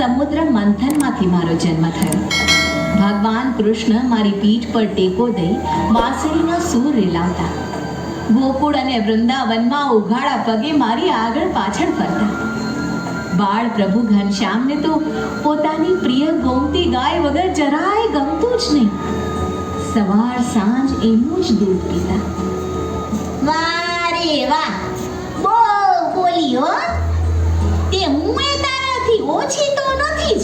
સમુદ્ર મંથનમાંથી મારો જન્મ થયો. ભગવાન કૃષ્ણ મારી પીઠ પર ટેકો દઈ વાંસળીનો સૂર રેલાવતા. ગોકુળ અને વૃંદાવનમાં ઉઘાડા પગે મારી આગળ પાછળ ફરતા. બાળ પ્રભુ ઘનશ્યામને તો પોતાની પ્રિય ગોમતી ગાય વગર જરાય ગમતું જ નહીં. સવાર સાંજ એનું જ દૂધ પીતા. વારે વાહ! બહુ બોલી તે હું ઓછી તો નથી જ.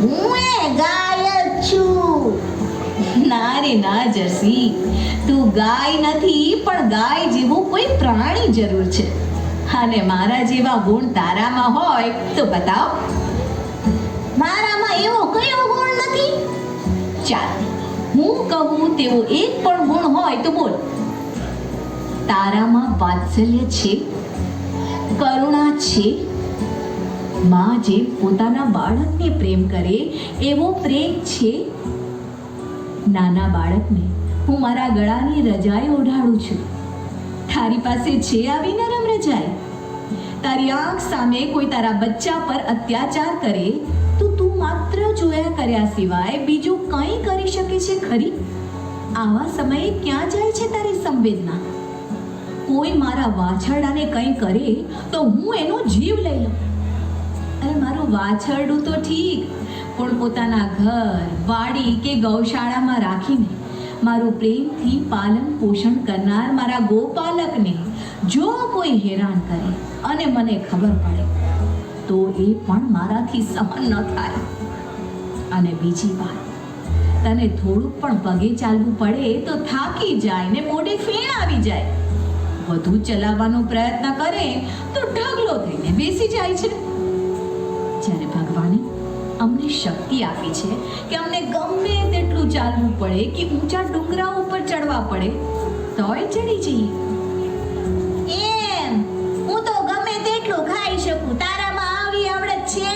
હું એ ગાય જ છું. ના રે, ના જર્સી. તું ગાય નથી, પણ ગાય જેવું કોઈ પ્રાણી જરૂર છે. અને મારા જેવા ગુણ તારામાં હોય તો બતાવ. મારામાં એવો કયો ગુણ નથી? ચાલ, હું કહું તેવો એક પણ ગુણ હોય તો બોલ. તારામાં વાત્સલ્ય છે? કરુણા છે? માં જે પોતાના બાળકને પ્રેમ કરે, એવો પ્રેમ છે નાના બાળકને. હું મારા ગળાની રજાઈ ઓઢાડું છું. તારી પાસે છે આવી નરમ રજાઈ તારી આંખ સામે કોઈ તારા બચ્ચા પર અત્યાચાર કરે, તો તું માત્ર જોયા કર્યા સિવાય બીજું કંઈ કરી શકે છે ખરી? આવા સમયે ક્યાં જાય છે તારી સંવેદના? કોઈ મારા વાછરડાને કંઈ કરે, તો હું એનો જીવ લઈ લઉં. અરે મારું વાછરડું તો ઠીક, પણ પોતાના ઘર, વાડી કે ગૌશાળામાં રાખીને મારું પ્રેમથી પાલન પોષણ કરનાર મારા ગોપાલકને જો કોઈ હેરાન કરે અને મને ખબર પડે, તો એ પણ મારાથી સહન ન થાય. અને બીજી વાત, તને થોડુંક પણ પગે ચાલવું પડે તો થાકી જાય ને મોઢે ફેણ આવી જાય. વધુ ચલાવવાનો પ્રયત્ન કરે તો ઢગલો થઈને બેસી જાય છે. જ્યારે ભગવાને અમને શક્તિ આપી છે કે અમને ગમે તેટલું ચાલવું પડે કે ઊંચા ડુંગરા ઉપર ચડવા પડે તોય ચડી જઈએ. એમ. હું તો ગમે તેટલું ખાઈ શકું. તારામાં આવી આવડત છે?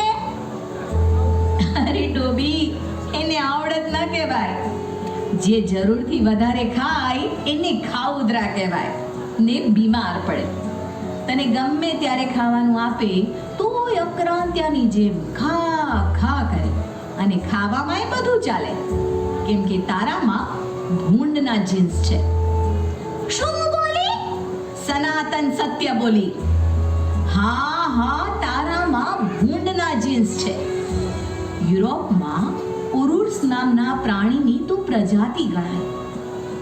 અરે ડોબી એને આવડત ન કહેવાય. જે જરૂરથી વધારે ખાય એને ખાઉદરા કહેવાય. ને બીમાર પડે. તને ગમે ત્યારે ખાવાનું આપે તોય અક્રાંત્યાની જેમ ખા ખા કરે અને ખાવામાં બધું ચાલે. કેમ કે તારામાં ભૂંડના જીન્સ છે. શું બોલી? સનાતન સત્ય બોલી. હા હા, તારામાં ભૂંડના જીન્સ છે. યુરોપમાં ઉરુર્સ નામના પ્રાણીની તો પ્રજાતિ ગણાય.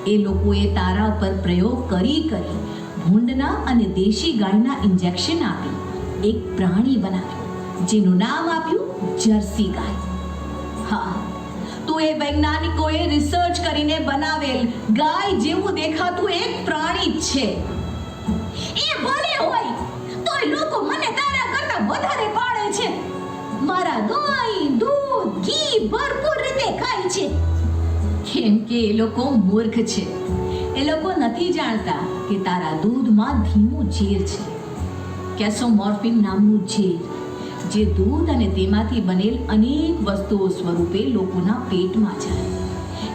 એ લોકોએ તારા પર પ્રયોગ કરી કરી ભૂંડના અને દેશી ગાયના ઇન્જેક્શન આપી. એક પ્રાણી બનાવ્યું, જેનું નામ આપ્યું જર્સી ગાય. હા, તો એ વૈજ્ઞાનિકોએ રિસર્ચ કરીને બનાવેલ ગાય જેવું દેખાતું એક પ્રાણી જ છે. એ ભલે હોય, તોય લોકો મને તારા કરતા વધારે પાડે છે. મારા ગાય, દૂધ, ઘી ભરપૂર રીતે ખાય છે. કેમ કે એ લોકો મૂર્ખ છે. એ લોકો નથી જાણતા કે તારા દૂધમાં ધીમું ઝેર છે. કેસોમોર્ફિન નામનું ઝેર જે દૂધ અને તેમાંથી બનેલ અનેક વસ્તુઓ સ્વરૂપે લોકોના પેટમાં જાય.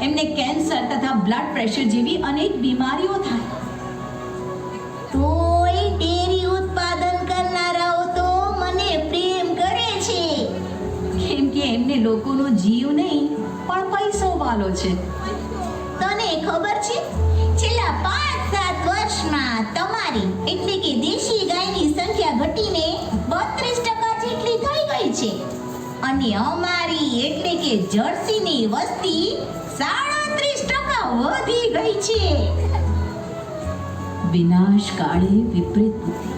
એમને કેન્સર તથા બ્લડ પ્રેશર જેવી અનેક બીમારીઓ થાય. તોય ડેરી ઉત્પાદન કરનારાઓ તો મને પ્રેમ કરે છે. કેમ કે એમને લોકોનો જીવ નહીં પણ પૈસો વાલો છે. તને ખબર છે? છેલ્લા પાંચ તમારી એટલે કે દેશી ગાયની સંખ્યા ઘટીને બત્રીસ ટકા જેટલી થઈ ગઈ છે. અને અમારી એટલે કે જર્સીની વસ્તી સાડત્રીસ ટકા વધી ગઈ છે. વિનાશ કાળે વિપરીત બુદ્ધિ.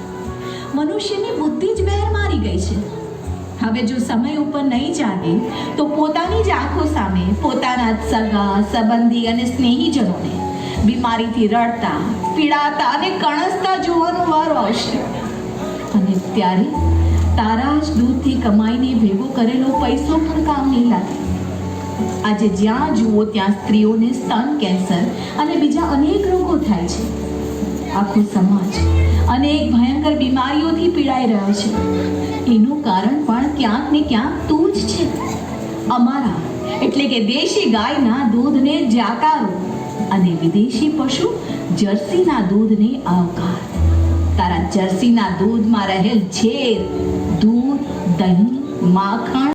મનુષ્યની બુદ્ધિ જ બહેર મારી ગઈ છે. હવે જો સમય ઉપર નહીં જાગે, તો પોતાની જ આંખો સામે પોતાના સગા, સંબંધી અને સ્નેહીજનોને બીમારીથી રડતા પીડાતા અને કણસતા જોવાનો વારો આવશે. અને ત્યારે તારા જ દૂધથી કમાઈને ભેગો કરેલો પૈસો પણ કામ નહીં લાગે. આજે જ્યાં જુઓ ત્યાં સ્ત્રીઓને સ્તન કેન્સર અને બીજા અનેક રોગો થાય છે. આખો સમાજ અનેક ભયંકર બીમારીઓથી પીડાઈ રહ્યો છે. એનું કારણ પણ ક્યાંક ને ક્યાંક તું જ છે. અમારા એટલે કે દેશી ગાયના દૂધને જાકારો અને વિદેશી પશુ જર્સીના દૂધને આવકાર. તારા જર્સીના દૂધમાં રહેલ ઝેર દૂધ દહીં માખણ